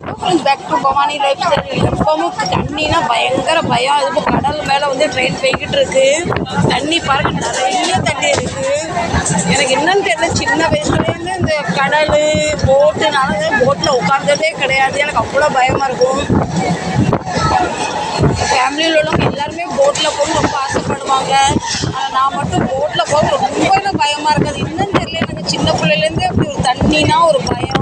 Friends back to Bhavani lifestyle எப்பவும் தண்ணினா பயங்கர பயம். அது கடல் மேலே வந்து ட்ரெயின் போய்கிட்டு இருக்கு. தண்ணி பாருங்க நிறைய தண்ணி இருக்கு. எனக்கு என்னன்னு தெரியல சின்ன வயசுலேருந்து இந்த கடல் போட்டுனால போட்டில் உட்கார்ந்ததே கிடையாது. எனக்கு அவ்வளோ பயமாக இருக்கும். ஃபேமிலியில் உள்ளவங்க எல்லாருமே போட்டில் போக ரொம்ப ஆசைப்படுவாங்க. ஆனால் நான் மட்டும் போட்டில் போக ரொம்ப பயமாக இருக்காது என்னன்னு தெரியல. எனக்கு சின்ன பிள்ளையிலேருந்தே அப்படி ஒரு தண்ணினா ஒரு பயம்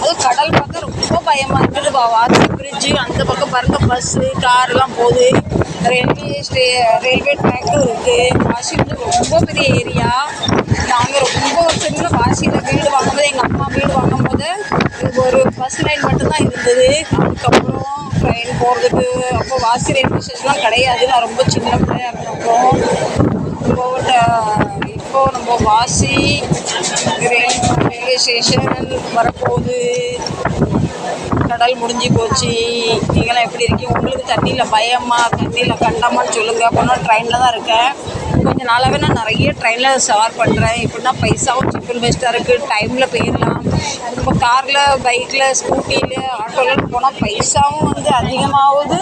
அதுவும் கடல் பார்த்தா ரொம்ப பயமாக இருக்குது வாசி பிரிட்ஜு அந்த பக்கம் பாருங்க பஸ்ஸு கார்லாம் போகுது. ரயில்வே ஸ்டே ரயில்வே ட்ராக்கும் இருக்குது வாசி வந்து ரொம்ப பெரிய ஏரியா நாங்கள் ரொம்ப வருஷத்துல வாசியில் வீடு வாங்கும்போது எங்கள் அம்மா வீடு வாங்கும்போது ஒரு பஸ் லைன் மட்டும்தான் இருந்தது. அதுக்கப்புறம் ட்ரெயின் போகிறதுக்கு அப்போ வாசி ரயில்வே ஸ்டேஷன்லாம் கிடையாது. நான் ரொம்ப சின்ன பிள்ளையாக இருந்தப்போ இப்போ இப்போ நம்ம வாசி ரயில் ரயில்வே ஸ்டேஷன் வரப்போகுது. கடல் முடிஞ்சு போச்சு. நீங்களாம் எப்படி இருக்கீங்க? உங்களுக்கு தண்ணியில் பயமா? தண்ணியில் கண்டமான்னு சொல்லுங்கள் அப்போ ட்ரெயினில் தான் இருக்கேன். கொஞ்ச நாளாகவே நான் நிறைய ட்ரெயினில் சவார் பண்ணுறேன் இப்படின்னா பைசாவும் சிக்கன் பெஸ்ட்டாக இருக்குது டைமில் போயிடலாம். இப்போ காரில் பைக்கில் ஸ்கூட்டியில் ஆட்டோவில் போனால் பைசாவும் வந்து அதிகமாகுது.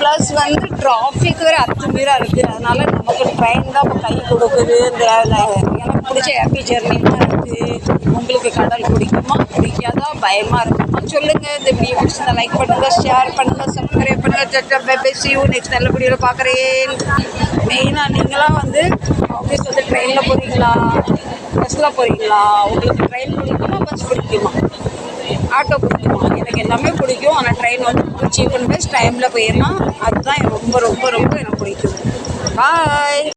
ப்ளஸ் வந்து டிராஃபிக் வேறு அத்துமீறாக இருக்குது அதனால் நமக்கு ட்ரெயின் தான் இப்போ கை கொடுக்குது. இந்த எனக்கு பிடிச்ச ஹாப்பி ஜெர்னி தான் இருக்குது உங்களுக்கு கடல் பிடிக்குமா? பிடிக்காதா? பயமாக இருக்குமா? சொல்லுங்கள் இந்த வீடியோ பிடிச்சிருந்தா லைக் பண்ணுங்கள் ஷேர் பண்ணுங்கள் சப்ஸ்கிரைப் பண்ணுங்கள் பேசி நெக்ஸ்ட் நல்ல வீடியோவில் பார்க்குறேன். மெயினாக நீங்களாம் வந்து ஆஃபீஸ் வந்து ட்ரெயினில் போகிறீங்களா பஸ்ஸில் போகிறீங்களா உங்களுக்கு ட்ரெயின் பிடிக்குமா பஸ் பிடிக்குமா? ஆட்டோ பிடிக்குமா? எனக்கு எல்லாமே பிடிக்கும். ஆனால் ட்ரெயின் வந்து சீப் அண்ட் பெஸ்ட் டைமில் போயிடலாம். அதுதான் எனக்கு ரொம்ப ரொம்ப ரொம்ப எனக்கு பிடிக்கும். பாய்